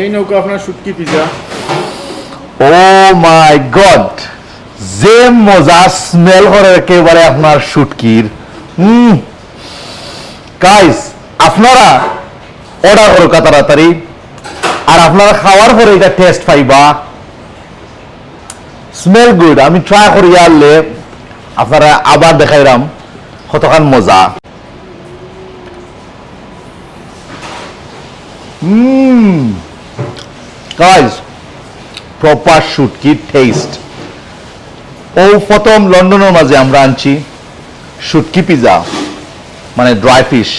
এই নৌকা আপনার শুটকি পিজা। ও মাই গড, যে মজা স্মেল করে একেবারে আপনার শুটকির হুম গাইস আপনারা অর্ডার করো তাড়াতাড়ি। আর আপনারা খাওয়ার পরে এটা টেস্ট পাইবা। স্মেল গুড আমি ট্রাই করি আনলে আপনারা আবার দেখাইলাম কতখান মজা। হুম গাইস প্রপার শুটকি টেস্ট ও প্রথম লন্ডনের মাঝে আমরা আনছি শুটকি পিজা মানে dry fish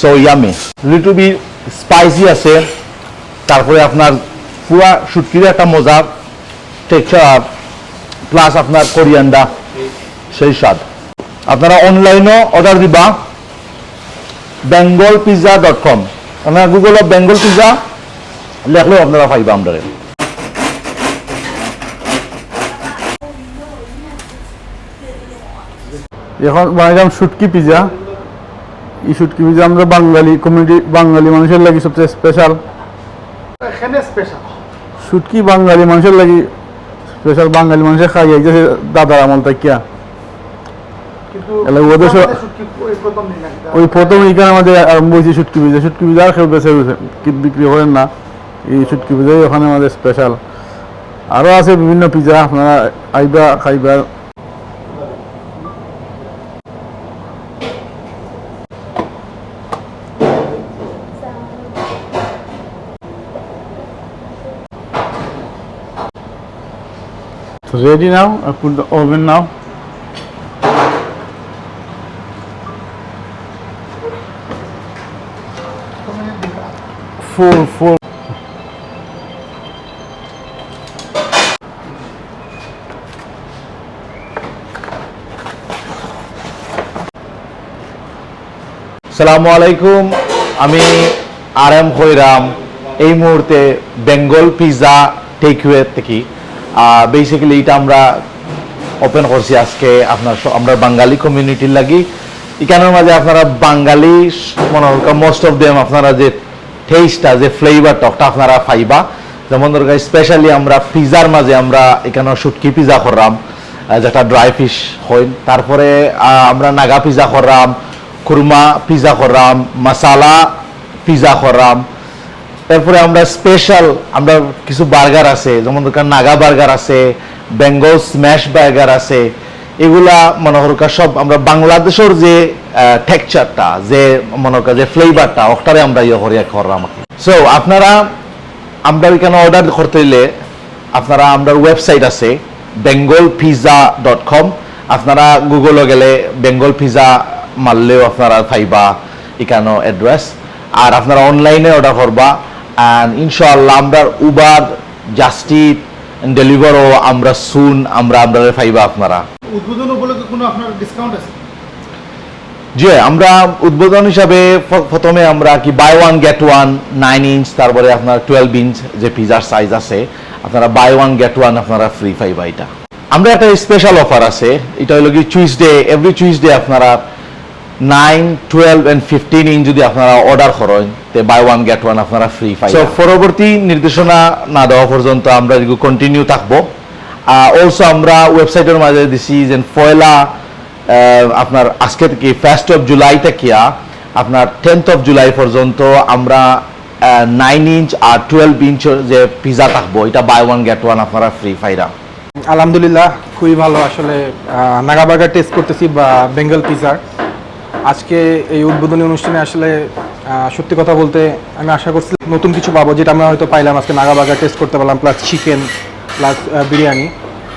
so yummy little bit spicy আছে, তারপরে আপনার পুরা শুটকির একটা মজা টেক্সচার প্লাস আপনার কোরিয়ান্ডা সেই স্বাদ। আপনারা অনলাইনও অর্ডার দিবা বেঙ্গল পিজা ডট কম আপনারা গুগলত বেঙ্গল পিজা লেখলেও আপনারা পাইবা আমরা এখন বানাইলাম শুটকি পিজা। এই শুটকি পিজা আমরা বাঙালি কমিউনিটি বাঙালি মানুষের লাগি সবচেয়ে স্পেশাল এখানে স্পেশাল শুটকি বাঙালি মানুষের লাগি স্পেশাল বাঙালি মানুষের খাই। যাইতেছে দাদার আমল তাকিয়া। ওই প্রথম দিন ওই প্রথম এখানে আমাদের আরম্ভ হয়েছে শুটকি পিজা। শুটকি পিজা আর কেউ বেছে বিক্রি করেন না। এই শুটকি পিজাই ওখানে আমাদের স্পেশাল আরও আছে বিভিন্ন পিজা আপনারা আইবা খাইবা So ready now? Now. Full, full. সালামু আলাইকুম আমি আর এম হইরাম এই মুহূর্তে বেঙ্গল পিজা টেকওয়ে থেকে বেসিক্যালি এটা আমরা ওপেন করছি আজকে আপনার আমরা বাঙালি কমিউনিটির লাগি। এখানের মাঝে আপনারা বাঙালি মনে মোস্ট অফ দেম আপনারা যে টেস্টটা যে ফ্লেভারটা ওটা আপনারা পাইবা। যেমন দরকার স্পেশালি আমরা পিজার মাঝে আমরা এখানে শুটকি পিজা করলাম যেটা ড্রাই ফিশ হয়। তারপরে আমরা নাগা পিজা করলাম। খুরমা পিজা করলাম মশালা পিজা করলাম তারপরে আমরা স্পেশাল আমরা কিছু বার্গার আছে, যেমন নাগা বার্গার আছে বেঙ্গল স্ম্যাশ বার্গার আছে, এগুলা মনে করকা সব আমরা বাংলাদেশের যে টেক্সচারটা যে মনে কর যে ফ্লেভারটা ওটারে আমরা ইয়ে করি করলাম সো আপনারা, আমরা এখানে অর্ডার করতে হইলে আপনারা আমরা ওয়েবসাইট আছে বেঙ্গল পিজা ডট কম আপনারা গুগলে গেলে বেঙ্গল পিজা মারলেও আপনারা পাইবা এখানে অ্যাড্রেস আর আপনারা অনলাইনে অর্ডার করবা। অ্যান্ড ইনশাআল্লাহ আমরা উবার জাস্টিট ডেলিভারও আমরা সুন আমরা আমরা পাইবা আপনারা। উদ্বোধন উপলক্ষে কোনো আপনার ডিসকাউন্ট আছে? জি আমরা উদ্বোধন হিসাবে প্রথমে আমরা কি buy one get one nine inch তারপরে আপনার টুয়েলভ ইঞ্চ যে পিজার সাইজ আছে আপনারা বাই ওয়ান গেট ওয়ান আপনারা ফ্রি পাইবা এটা। আমরা একটা স্পেশাল অফার আছে এটা হলো কি চুইসডে এভরি চুইসডে আপনারা nine twelve and fifteen inch যদি আপনারা অর্ডার করেন তে বাই ওয়ান গেট ওয়ান আপনারা ফ্রি পাই পরবর্তী নির্দেশনা না দেওয়া পর্যন্ত আমরা কন্টিনিউ থাকব অলসো আমরা ওয়েবসাইটের মাঝে দিছি যে পয়লা আপনার আজকে থেকে ফার্স্ট অফ জুলাই থেকে আপনার টেন্থ অফ জুলাই পর্যন্ত আমরা নাইন ইঞ্চ আর টুয়েলভ ইঞ্চ যে পিজা থাকব এটা বাই ওয়ান গেট ওয়ান আপনারা ফ্রি পাইরা আলহামদুলিল্লাহ খুবই ভালো আসলে নাগা টেস্ট করতেছি বা বেঙ্গল পিজার আজকে এই উদ্বোধনী অনুষ্ঠানে আসলে সত্যি কথা বলতে আমি আশা করছি নতুন কিছু পাবো, যেটা আমরা হয়তো পাইলাম আজকে নাগা বার্গার টেস্ট করতে পারলাম প্লাস চিকেন প্লাস বিরিয়ানি।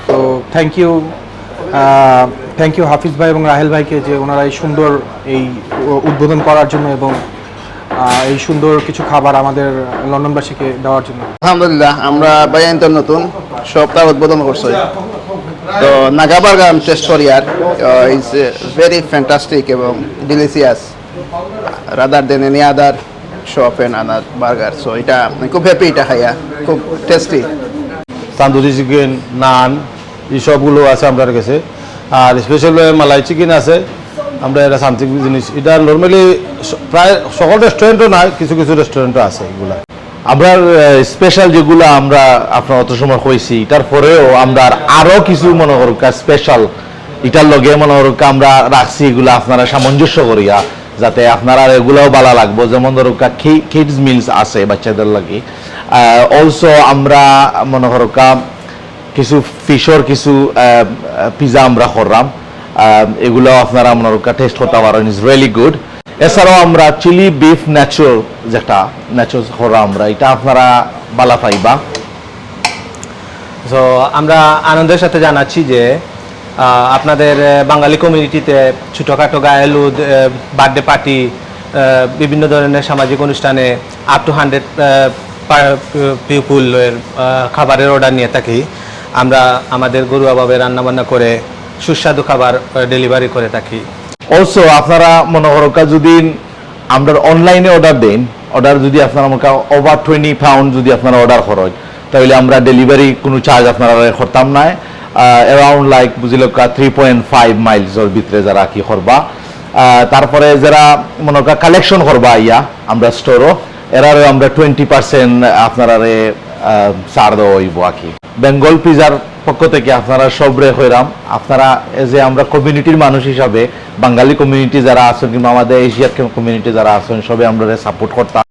তো thank you thank you Hafiz ভাই এবং রাহেল ভাইকে যে ওনারা এই সুন্দর এই উদ্বোধন করার জন্য এবং এই সুন্দর কিছু খাবার আমাদের লন্ডনবাসীকে দেওয়ার জন্য। আলহামদুলিল্লাহ, আমরা বায়ান্তর নতুন, সপ্তাহ উদ্বোধন করছি। তো নাগা বার্গার টেস্ট করি ইজ ভেরি ফ্যান্টাস্টিক এবং delicious rather than any other shop and other burger so এটা খুব হ্যাপি এটা খাইয়া, খুব টেস্টি তান্দুরি চিকেন নান এইসবগুলো আছে আপনার কাছে। আর স্পেশাল মালাই চিকেন আছে, আমরা এটা সামথিং জিনিস এটা নর্মালি প্রায় সকল রেস্টুরেন্টও নাই, কিছু কিছু রেস্টুরেন্টও আছে এগুলা। আমরা স্পেশাল যেগুলো আমরা আপনার অত সময় হয়েছি এটার পরেও আমরা আরও কিছু মনে করুক স্পেশাল এটার লগে মনে করুক আমরা রাখছি এগুলো আপনারা সামঞ্জস্য করিয়া, যাতে আপনারা এগুলোও ভালো লাগবো। যেমন ধরুক কিডস মিলস আছে বাচ্চাদের লাগে। অলসো আমরা মনে করুক কিছু ফিশর কিছু পিজা আমরা করলাম। এগুলো আপনারা মনে করুক টেস্ট করতে পারেন ইজ রিয়েলি গুড এছাড়াও আমরা চিলি বিফ ন্যাচুরাল যেটা ন্যাচুরাল করলাম আমরা, এটা আপনারা বালা পাইবা। সো আমরা আনন্দের সাথে জানাচ্ছি যে আপনাদের বাঙালি কমিউনিটিতে ছোটোখাটো গায়েলুদ বার্থডে পার্টি বিভিন্ন ধরনের সামাজিক অনুষ্ঠানে আপ টু হান্ড্রেড পিপুলের খাবারের অর্ডার নিয়ে থাকি। আমরা আমাদের গরুয়াভাবে রান্নাবান্না করে সুস্বাদু খাবার ডেলিভারি করে থাকি। অলসো আপনারা মনে করুক যদি আমরা অনলাইনে অর্ডার দেন অর্ডার যদি আপনারা আমাকে ওভার টোয়েন্টি পাউন্ড যদি আপনারা অর্ডার করেন, তাহলে আমরা ডেলিভারি কোনো চার্জ আপনারা করতাম না। অ্যারাউন্ড লাইক বুঝিল থ্রি পয়েন্ট ফাইভ মাইলসের ভিতরে যারা কি করবা। তারপরে যারা মনে কর কালেকশন করবা, ইয়া, আমরা স্টোরও এরারও আমরা টোয়েন্টি পার্সেন্ট আপনারা ছাড় দেওয়া হইব আর কি বেঙ্গল পিজার পক্ষ থেকে আপনারা সবরে হইরাম। আপনারা যে আমরা কমিউনিটির মানুষ হিসাবে, বাঙালি কমিউনিটি যারা আছেন কিংবা আমাদের এশিয়ার কমিউনিটি যারা আছেন, সবে আমরা সাপোর্ট করতাম।